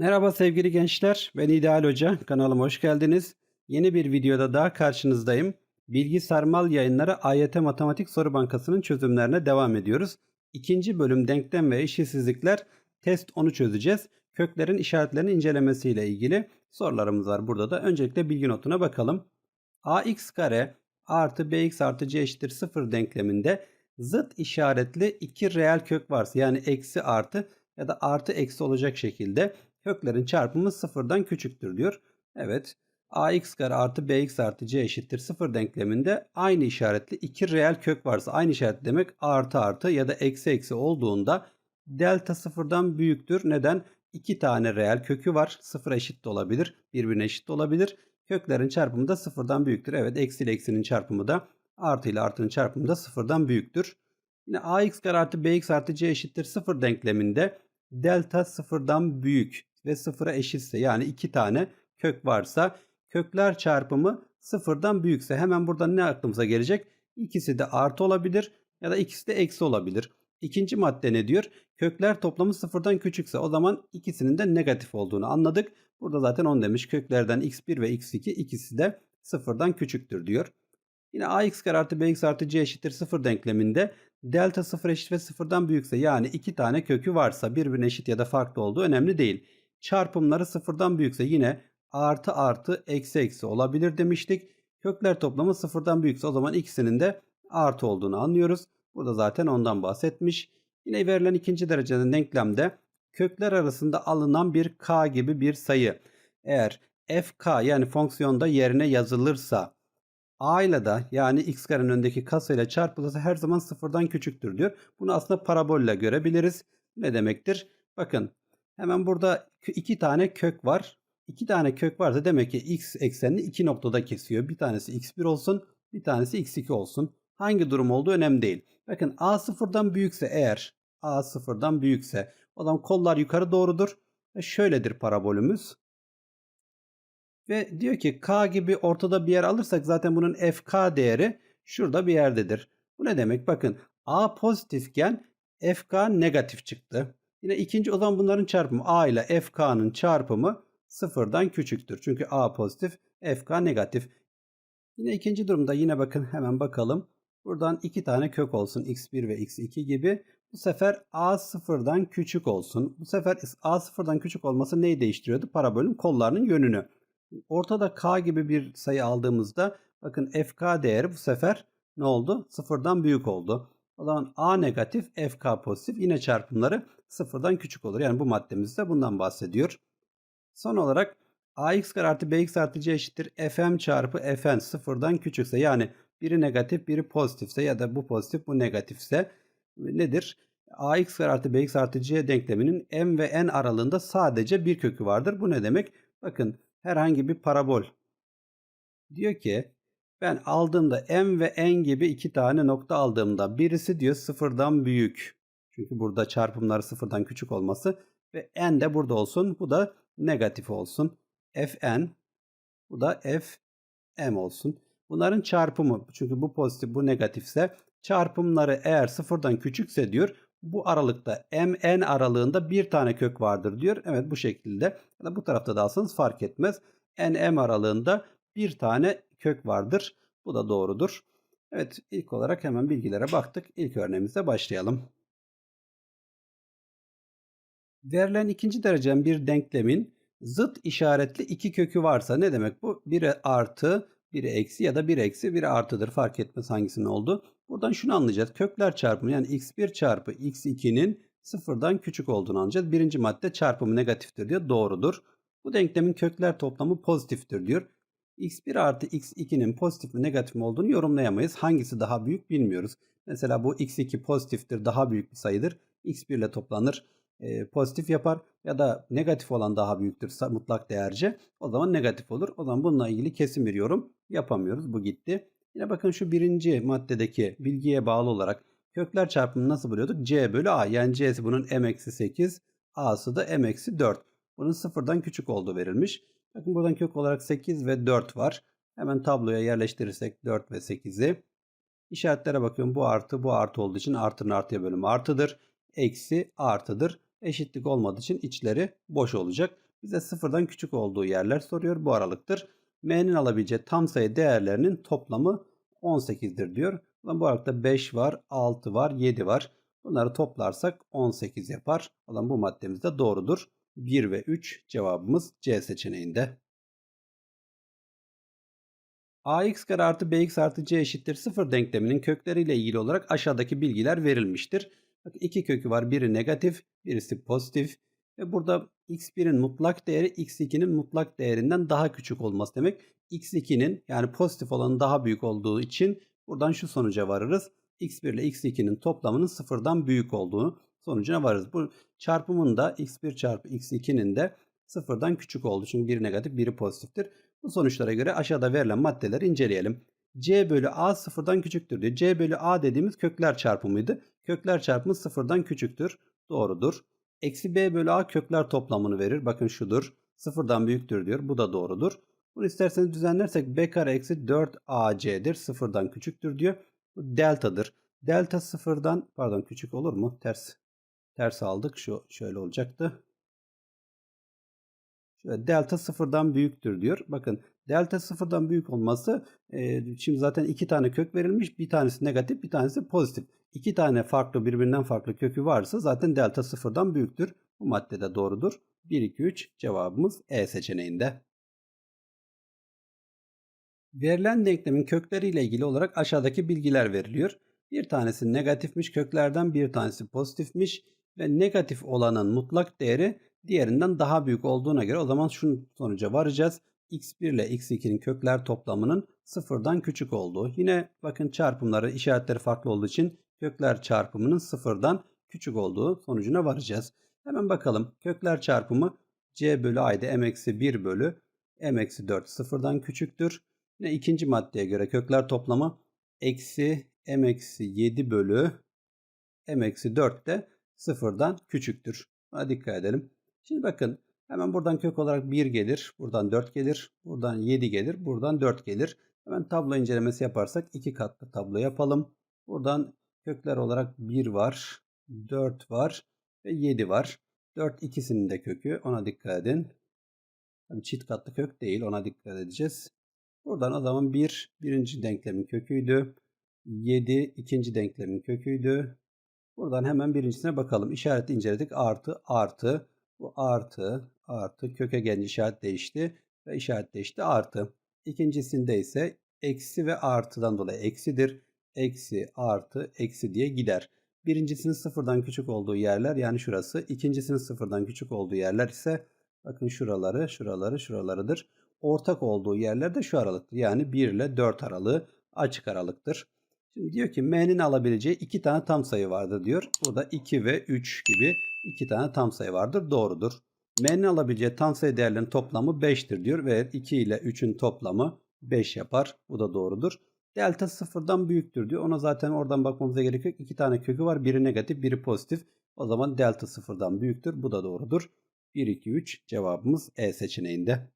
Merhaba sevgili gençler, ben İdeal Hoca. Kanalıma hoş geldiniz. Yeni bir videoda daha karşınızdayım. Bilgi Sarmal Yayınları AYT Matematik Soru Bankası'nın çözümlerine devam ediyoruz. İkinci bölüm denklem ve eşitsizlikler test 10'u çözeceğiz. Köklerin işaretlerini incelemesiyle ilgili sorularımız var burada da. Öncelikle bilgi notuna bakalım. ax kare artı bx artı c eşittir 0 denkleminde zıt işaretli iki reel kök varsa yani eksi artı ya da artı eksi olacak şekilde köklerin çarpımı sıfırdan küçüktür diyor. Evet ax kare artı bx artı c eşittir 0 denkleminde aynı işaretli iki reel kök varsa aynı işaret demek artı artı ya da eksi eksi olduğunda delta sıfırdan büyüktür. Neden? İki tane reel kökü var. Sıfır eşit de olabilir. Birbirine eşit de olabilir. Köklerin çarpımı da sıfırdan büyüktür. Evet eksi ile eksinin çarpımı da artı ile artının çarpımı da sıfırdan büyüktür. Yine ax kare artı bx artı c eşittir 0 denkleminde delta sıfırdan büyük ve sıfıra eşitse yani iki tane kök varsa kökler çarpımı sıfırdan büyükse hemen buradan ne aklımıza gelecek? İkisi de artı olabilir ya da ikisi de eksi olabilir. İkinci madde ne diyor? Kökler toplamı sıfırdan küçükse o zaman ikisinin de negatif olduğunu anladık. Burada zaten 10 demiş. Köklerden x1 ve x2 ikisi de sıfırdan küçüktür diyor. Yine ax kare artı bx artı c eşittir 0 denkleminde delta 0 eşit ve 0'dan büyükse yani iki tane kökü varsa birbirine eşit ya da farklı olduğu önemli değil. Çarpımları 0'dan büyükse yine artı artı eksi eksi olabilir demiştik. Kökler toplamı 0'dan büyükse o zaman ikisinin de artı olduğunu anlıyoruz. Burada zaten ondan bahsetmiş. Yine verilen ikinci dereceden denklemde kökler arasında alınan bir k gibi bir sayı. Eğer fk yani fonksiyonda yerine yazılırsa a ile de yani x karenin önündeki kasayla çarpılırsa her zaman sıfırdan küçüktür diyor. Bunu aslında parabolle görebiliriz. Ne demektir? Bakın hemen burada iki tane kök var. İki tane kök varsa demek ki x eksenini iki noktada kesiyor. Bir tanesi x1 olsun, bir tanesi x2 olsun. Hangi durum olduğu önemli değil. Bakın a sıfırdan büyükse eğer a sıfırdan büyükse o zaman kollar yukarı doğrudur. Ve şöyledir parabolümüz. Ve diyor ki k gibi ortada bir yer alırsak zaten bunun fk değeri şurada bir yerdedir. Bu ne demek? Bakın a pozitifken fk negatif çıktı. Yine ikinci o zaman bunların çarpımı a ile fk'nın çarpımı sıfırdan küçüktür. Çünkü a pozitif fk negatif. Yine ikinci durumda yine bakın hemen bakalım. Buradan iki tane kök olsun x1 ve x2 gibi. Bu sefer a sıfırdan küçük olsun. Bu sefer a sıfırdan küçük olması neyi değiştiriyordu? Parabolün kollarının yönünü. Ortada k gibi bir sayı aldığımızda bakın fk değeri bu sefer ne oldu? Sıfırdan büyük oldu. O zaman a negatif fk pozitif yine çarpımları sıfırdan küçük olur. Yani bu maddemizde bundan bahsediyor. Son olarak ax kare artı bx artı c eşittir fm çarpı fn sıfırdan küçükse yani biri negatif biri pozitifse ya da bu pozitif bu negatifse nedir? ax kare artı bx artı c denkleminin m ve n aralığında sadece bir kökü vardır. Bu ne demek? Bakın herhangi bir parabol. Diyor ki ben aldığımda m ve n gibi iki tane nokta aldığımda birisi diyor sıfırdan büyük. Çünkü burada çarpımları sıfırdan küçük olması ve n de burada olsun. Bu da negatif olsun. fn bu da fm olsun. Bunların çarpımı çünkü bu pozitif bu negatifse çarpımları eğer sıfırdan küçükse diyor bu aralıkta mn aralığında bir tane kök vardır diyor. Evet bu şekilde ya da bu tarafta da alsanız fark etmez. nm aralığında bir tane kök vardır. Bu da doğrudur. Evet ilk olarak hemen bilgilere baktık. İlk örneğimizle başlayalım. Verilen ikinci derecen bir denklemin zıt işaretli iki kökü varsa ne demek bu? Biri artı, biri eksi ya da bir eksi, biri artıdır. Fark etmez hangisinin oldu. Buradan şunu anlayacağız. Kökler çarpımı yani x1 çarpı x2'nin sıfırdan küçük olduğunu anlayacağız. Birinci madde çarpımı negatiftir diyor. Doğrudur. Bu denklemin kökler toplamı pozitiftir diyor. X1 artı x2'nin pozitif mi negatif mi olduğunu yorumlayamayız. Hangisi daha büyük bilmiyoruz. Mesela bu x2 pozitiftir daha büyük bir sayıdır. x1 ile toplanır e, pozitif yapar ya da negatif olan daha büyüktür mutlak değerce o zaman negatif olur. O zaman bununla ilgili kesin bir yorum yapamıyoruz. Bu gitti. Yine bakın şu birinci maddedeki bilgiye bağlı olarak kökler çarpımını nasıl buluyorduk? C bölü A yani C'si bunun m-8 A'sı da m-4. Bunun sıfırdan küçük olduğu verilmiş. Bakın buradan kök olarak 8 ve 4 var. Hemen tabloya yerleştirirsek 4 ve 8'i. İşaretlere bakıyorum. Bu artı bu artı olduğu için artının artıya bölümü artıdır. Eksi artıdır eşitlik olmadığı için içleri boş olacak. Bize sıfırdan küçük olduğu yerler soruyor. Bu aralıktır. M'nin alabileceği tam sayı değerlerinin toplamı 18'dir diyor. Bu aralıkta 5 var, 6 var, 7 var. Bunları toplarsak 18 yapar. Zaman bu maddemiz de doğrudur. 1 ve 3 cevabımız C seçeneğinde. ax kare artı bx artı c eşittir 0 denkleminin kökleriyle ilgili olarak aşağıdaki bilgiler verilmiştir. Bak iki kökü var. Biri negatif, birisi pozitif. Ve burada x1'in mutlak değeri x2'nin mutlak değerinden daha küçük olması demek. x2'nin yani pozitif olanın daha büyük olduğu için buradan şu sonuca varırız. x1 ile x2'nin toplamının sıfırdan büyük olduğunu sonucuna varırız. Bu çarpımın da x1 çarpı x2'nin de sıfırdan küçük olduğu. Çünkü biri negatif biri pozitiftir. Bu sonuçlara göre aşağıda verilen maddeleri inceleyelim. c bölü a sıfırdan küçüktür diyor. c bölü a dediğimiz kökler çarpımıydı. Kökler çarpımı sıfırdan küçüktür. Doğrudur. Eksi b bölü a kökler toplamını verir. Bakın şudur. Sıfırdan büyüktür diyor. Bu da doğrudur. Bunu isterseniz düzenlersek b kare eksi 4ac'dir. Sıfırdan küçüktür diyor. Bu deltadır. Delta sıfırdan pardon küçük olur mu? Ters ters aldık. Şu şöyle olacaktı. Şöyle delta sıfırdan büyüktür diyor. Bakın delta sıfırdan büyük olması e, şimdi zaten iki tane kök verilmiş. Bir tanesi negatif bir tanesi pozitif. İki tane farklı birbirinden farklı kökü varsa zaten delta sıfırdan büyüktür. Bu madde de doğrudur. 1, 2, 3 cevabımız E seçeneğinde. Verilen denklemin kökleriyle ilgili olarak aşağıdaki bilgiler veriliyor. Bir tanesi negatifmiş köklerden bir tanesi pozitifmiş ve negatif olanın mutlak değeri diğerinden daha büyük olduğuna göre o zaman şu sonuca varacağız. x1 ile x2'nin kökler toplamının sıfırdan küçük olduğu. Yine bakın çarpımları işaretleri farklı olduğu için kökler çarpımının sıfırdan küçük olduğu sonucuna varacağız. Hemen bakalım kökler çarpımı c bölü a'ydı m-1 bölü m-4 sıfırdan küçüktür. Yine ikinci maddeye göre kökler toplamı eksi m-7 bölü m-4 de sıfırdan küçüktür. Buna dikkat edelim. Şimdi bakın hemen buradan kök olarak 1 gelir. Buradan 4 gelir. Buradan 7 gelir. Buradan 4 gelir. Hemen tablo incelemesi yaparsak iki katlı tablo yapalım. Buradan kökler olarak 1 var. 4 var. Ve 7 var. 4 ikisinin de kökü. Ona dikkat edin. Yani çift katlı kök değil. Ona dikkat edeceğiz. Buradan o zaman 1 birinci denklemin köküydü. 7 ikinci denklemin köküydü. Buradan hemen birincisine bakalım. İşareti inceledik. Artı artı. Bu artı artı köke gelince işaret değişti ve işaret değişti artı. İkincisinde ise eksi ve artıdan dolayı eksidir. Eksi artı eksi diye gider. Birincisinin sıfırdan küçük olduğu yerler yani şurası. ikincisinin sıfırdan küçük olduğu yerler ise bakın şuraları, şuraları, şuralarıdır. Ortak olduğu yerler de şu aralıktır. Yani 1 ile 4 aralığı açık aralıktır. Şimdi diyor ki m'nin alabileceği iki tane tam sayı vardır diyor. Burada 2 ve 3 gibi iki tane tam sayı vardır. Doğrudur. M'nin alabileceği tam sayı değerlerinin toplamı 5'tir diyor ve 2 ile 3'ün toplamı 5 yapar. Bu da doğrudur. Delta sıfırdan büyüktür diyor. Ona zaten oradan bakmamıza gerek yok. İki tane kökü var. Biri negatif, biri pozitif. O zaman delta sıfırdan büyüktür. Bu da doğrudur. 1, 2, 3 cevabımız E seçeneğinde.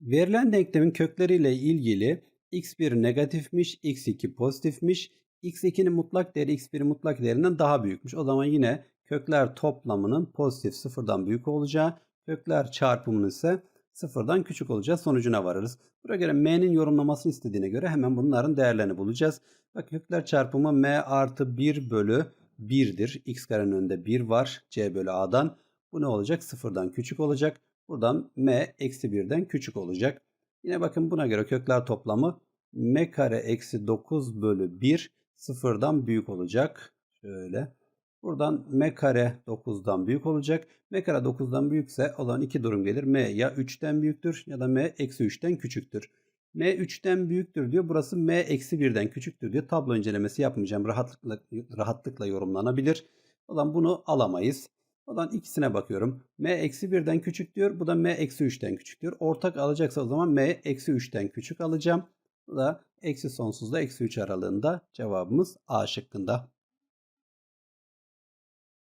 Verilen denklemin kökleriyle ilgili x1 negatifmiş, x2 pozitifmiş. x2'nin mutlak değeri x1'in mutlak değerinden daha büyükmüş. O zaman yine kökler toplamının pozitif sıfırdan büyük olacağı, kökler çarpımının ise sıfırdan küçük olacağı sonucuna varırız. Buraya göre m'nin yorumlamasını istediğine göre hemen bunların değerlerini bulacağız. Bak kökler çarpımı m artı 1 bölü 1'dir. x karenin önünde 1 var c bölü a'dan. Bu ne olacak? Sıfırdan küçük olacak. Buradan m eksi 1'den küçük olacak. Yine bakın buna göre kökler toplamı m kare eksi 9 bölü 1 sıfırdan büyük olacak. Şöyle. Buradan m kare 9'dan büyük olacak. m kare 9'dan büyükse o zaman iki durum gelir. m ya 3'ten büyüktür ya da m eksi 3'ten küçüktür. m 3'ten büyüktür diyor. Burası m eksi 1'den küçüktür diyor. Tablo incelemesi yapmayacağım. Rahatlıkla, rahatlıkla yorumlanabilir. O zaman bunu alamayız. Zaman ikisine bakıyorum. m eksi 1'den küçük diyor. Bu da m eksi 3'ten küçük diyor. Ortak alacaksa o zaman m eksi 3'ten küçük alacağım. Bu da eksi sonsuzda eksi 3 aralığında cevabımız A şıkkında.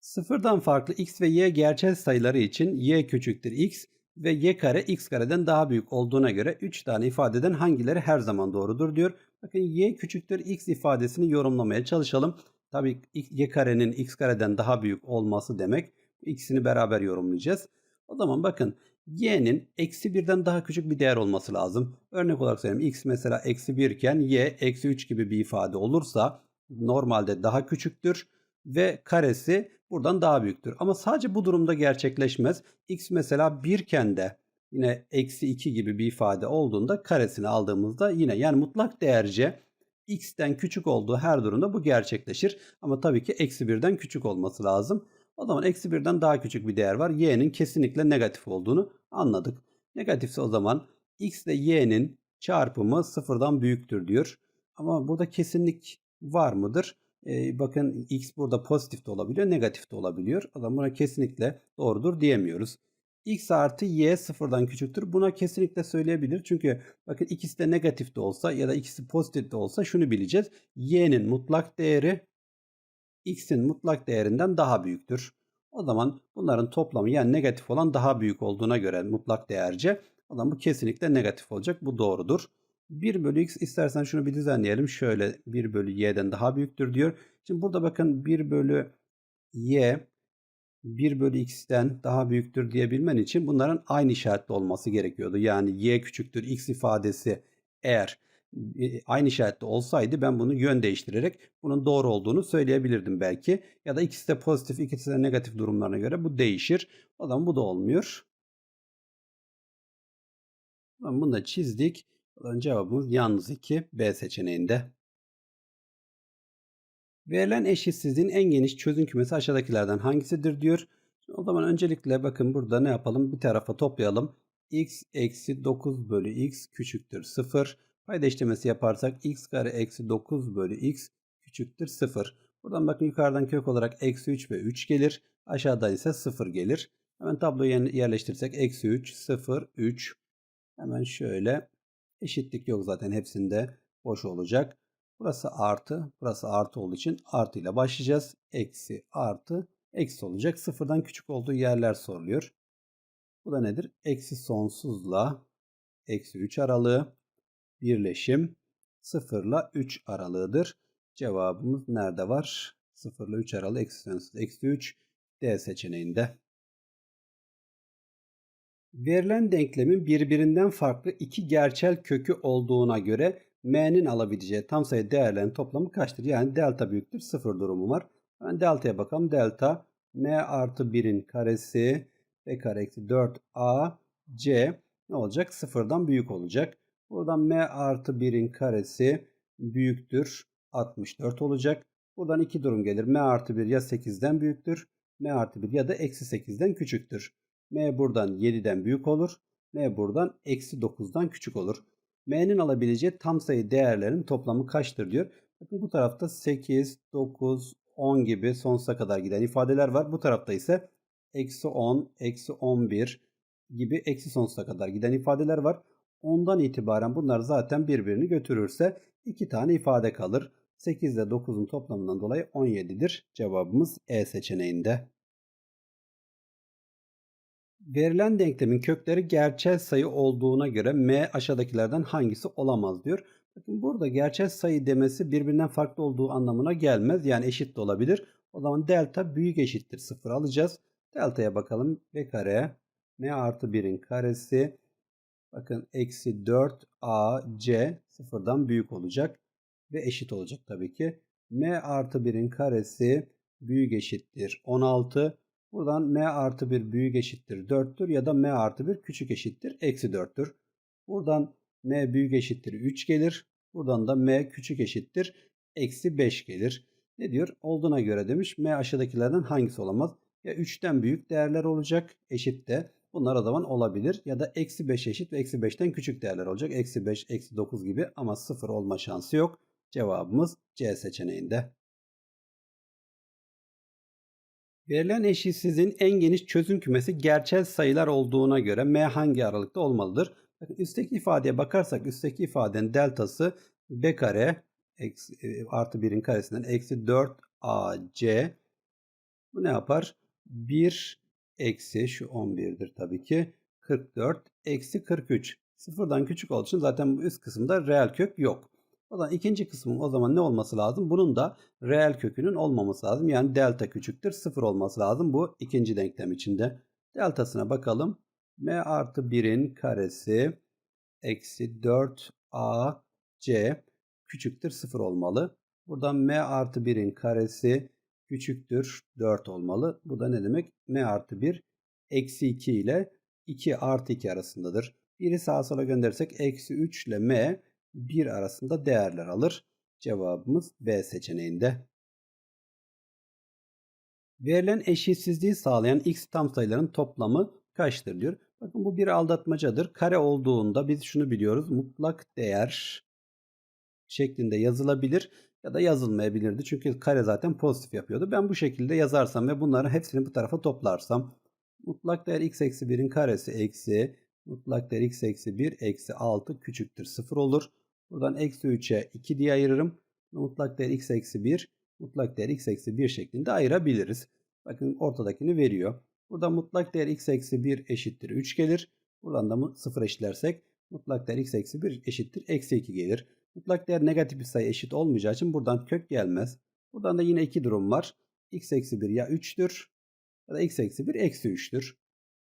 Sıfırdan farklı x ve y gerçel sayıları için y küçüktür x ve y kare x kareden daha büyük olduğuna göre 3 tane ifadeden hangileri her zaman doğrudur diyor. Bakın y küçüktür x ifadesini yorumlamaya çalışalım. Tabii y karenin x kareden daha büyük olması demek İkisini beraber yorumlayacağız. O zaman bakın y'nin eksi 1'den daha küçük bir değer olması lazım. Örnek olarak söyleyeyim x mesela eksi 1 iken y eksi 3 gibi bir ifade olursa normalde daha küçüktür ve karesi buradan daha büyüktür. Ama sadece bu durumda gerçekleşmez. x mesela 1 iken de yine eksi 2 gibi bir ifade olduğunda karesini aldığımızda yine yani mutlak değerce x'ten küçük olduğu her durumda bu gerçekleşir. Ama tabii ki eksi 1'den küçük olması lazım. O zaman eksi 1'den daha küçük bir değer var. y'nin kesinlikle negatif olduğunu anladık. Negatifse o zaman x ile y'nin çarpımı sıfırdan büyüktür diyor. Ama burada kesinlik var mıdır? Ee, bakın x burada pozitif de olabiliyor, negatif de olabiliyor. O zaman buna kesinlikle doğrudur diyemiyoruz. X artı y sıfırdan küçüktür. Buna kesinlikle söyleyebilir. Çünkü bakın ikisi de negatif de olsa ya da ikisi pozitif de olsa şunu bileceğiz. y'nin mutlak değeri x'in mutlak değerinden daha büyüktür. O zaman bunların toplamı yani negatif olan daha büyük olduğuna göre mutlak değerce o zaman bu kesinlikle negatif olacak. Bu doğrudur. 1 bölü x istersen şunu bir düzenleyelim. Şöyle 1 bölü y'den daha büyüktür diyor. Şimdi burada bakın 1 bölü y 1 bölü x'ten daha büyüktür diyebilmen için bunların aynı işaretli olması gerekiyordu. Yani y küçüktür x ifadesi eğer aynı işaretli olsaydı ben bunu yön değiştirerek bunun doğru olduğunu söyleyebilirdim belki. Ya da ikisi de pozitif ikisi de negatif durumlarına göre bu değişir. O zaman bu da olmuyor. Bunu da çizdik. Cevabımız yalnız 2 B seçeneğinde. Verilen eşitsizliğin en geniş çözüm kümesi aşağıdakilerden hangisidir diyor. O zaman öncelikle bakın burada ne yapalım? Bir tarafa toplayalım. x eksi 9 bölü x küçüktür 0. Payda işlemesi yaparsak x kare eksi 9 bölü x küçüktür 0. Buradan bakın yukarıdan kök olarak eksi 3 ve 3 gelir. Aşağıda ise 0 gelir. Hemen tabloyu yerleştirirsek eksi 3, 0, 3. Hemen şöyle eşitlik yok zaten hepsinde boş olacak. Burası artı, burası artı olduğu için artı ile başlayacağız. Eksi, artı, eksi olacak. Sıfırdan küçük olduğu yerler soruluyor. Bu da nedir? Eksi sonsuzla eksi 3 aralığı birleşim 0 ile 3 aralığıdır. Cevabımız nerede var? 0 ile 3 aralığı eksi sonsuz eksi 3 D seçeneğinde. Verilen denklemin birbirinden farklı iki gerçel kökü olduğuna göre m'nin alabileceği tam sayı değerlerin toplamı kaçtır? Yani delta büyüktür 0 durumu var. Ben delta'ya bakalım. Delta m artı 1'in karesi b kare eksi 4 a c ne olacak? Sıfırdan büyük olacak. Buradan m artı 1'in karesi büyüktür 64 olacak. Buradan iki durum gelir. m artı 1 ya 8'den büyüktür. m artı 1 ya da eksi 8'den küçüktür. m buradan 7'den büyük olur. m buradan eksi 9'dan küçük olur. M'nin alabileceği tam sayı değerlerin toplamı kaçtır diyor. Bakın bu tarafta 8, 9, 10 gibi sonsuza kadar giden ifadeler var. Bu tarafta ise eksi 10, eksi 11 gibi eksi sonsuza kadar giden ifadeler var. Ondan itibaren bunlar zaten birbirini götürürse iki tane ifade kalır. 8 ile 9'un toplamından dolayı 17'dir. Cevabımız E seçeneğinde. Verilen denklemin kökleri gerçel sayı olduğuna göre m aşağıdakilerden hangisi olamaz diyor. Bakın burada gerçel sayı demesi birbirinden farklı olduğu anlamına gelmez. Yani eşit de olabilir. O zaman delta büyük eşittir 0 alacağız. Delta'ya bakalım. b kare m artı 1'in karesi Bakın eksi 4 AC sıfırdan büyük olacak ve eşit olacak tabii ki. M artı 1'in karesi büyük eşittir 16. Buradan M artı 1 büyük eşittir 4'tür ya da M artı 1 küçük eşittir eksi 4'tür. Buradan M büyük eşittir 3 gelir. Buradan da M küçük eşittir eksi 5 gelir. Ne diyor? Olduğuna göre demiş M aşağıdakilerden hangisi olamaz? Ya 3'ten büyük değerler olacak eşit de Bunlar o zaman olabilir. Ya da eksi 5 eşit ve eksi 5'ten küçük değerler olacak. Eksi 5, eksi 9 gibi ama 0 olma şansı yok. Cevabımız C seçeneğinde. Verilen eşitsizliğin en geniş çözüm kümesi gerçel sayılar olduğuna göre M hangi aralıkta olmalıdır? Bakın üstteki ifadeye bakarsak üstteki ifadenin deltası B kare e, artı 1'in karesinden eksi 4 AC bu ne yapar? 1 eksi şu 11'dir tabii ki 44 eksi 43. Sıfırdan küçük olduğu için zaten bu üst kısımda reel kök yok. O zaman ikinci kısmın o zaman ne olması lazım? Bunun da reel kökünün olmaması lazım. Yani delta küçüktür 0 olması lazım bu ikinci denklem içinde. Deltasına bakalım. m artı 1'in karesi eksi 4ac küçüktür 0 olmalı. Buradan m artı 1'in karesi küçüktür 4 olmalı. Bu da ne demek? m artı 1 eksi 2 ile 2 artı 2 arasındadır. Biri sağa sola gönderirsek eksi 3 ile m 1 arasında değerler alır. Cevabımız B seçeneğinde. Verilen eşitsizliği sağlayan x tam sayıların toplamı kaçtır diyor. Bakın bu bir aldatmacadır. Kare olduğunda biz şunu biliyoruz. Mutlak değer şeklinde yazılabilir ya da yazılmayabilirdi. Çünkü kare zaten pozitif yapıyordu. Ben bu şekilde yazarsam ve bunların hepsini bu tarafa toplarsam mutlak değer x eksi 1'in karesi eksi mutlak değer x eksi 1 eksi 6 küçüktür 0 olur. Buradan eksi 3'e 2 diye ayırırım. Mutlak değer x eksi 1 mutlak değer x eksi 1 şeklinde ayırabiliriz. Bakın ortadakini veriyor. Burada mutlak değer x eksi 1 eşittir 3 gelir. Buradan da 0 eşitlersek mutlak değer x eksi 1 eşittir eksi 2 gelir. Mutlak değer negatif bir sayı eşit olmayacağı için buradan kök gelmez. Buradan da yine iki durum var. x eksi 1 ya 3'tür ya da x eksi 1 eksi 3'tür.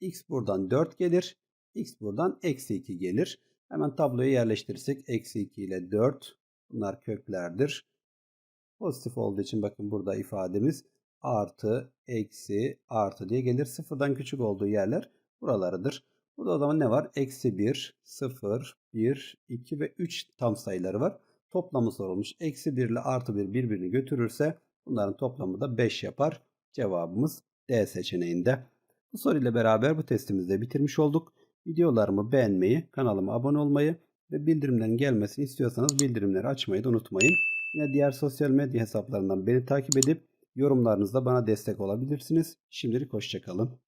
x buradan 4 gelir. X buradan eksi 2 gelir. Hemen tabloya yerleştirirsek eksi 2 ile 4 bunlar köklerdir. Pozitif olduğu için bakın burada ifademiz artı, eksi, artı diye gelir. Sıfırdan küçük olduğu yerler buralarıdır. Burada o zaman ne var? Eksi 1, 0, 1, 2 ve 3 tam sayıları var. Toplamı sorulmuş. Eksi 1 ile artı 1 birbirini götürürse bunların toplamı da 5 yapar. Cevabımız D seçeneğinde. Bu soruyla beraber bu testimizi de bitirmiş olduk. Videolarımı beğenmeyi, kanalıma abone olmayı ve bildirimlerin gelmesini istiyorsanız bildirimleri açmayı da unutmayın. Yine diğer sosyal medya hesaplarından beni takip edip yorumlarınızla bana destek olabilirsiniz. Şimdilik hoşçakalın.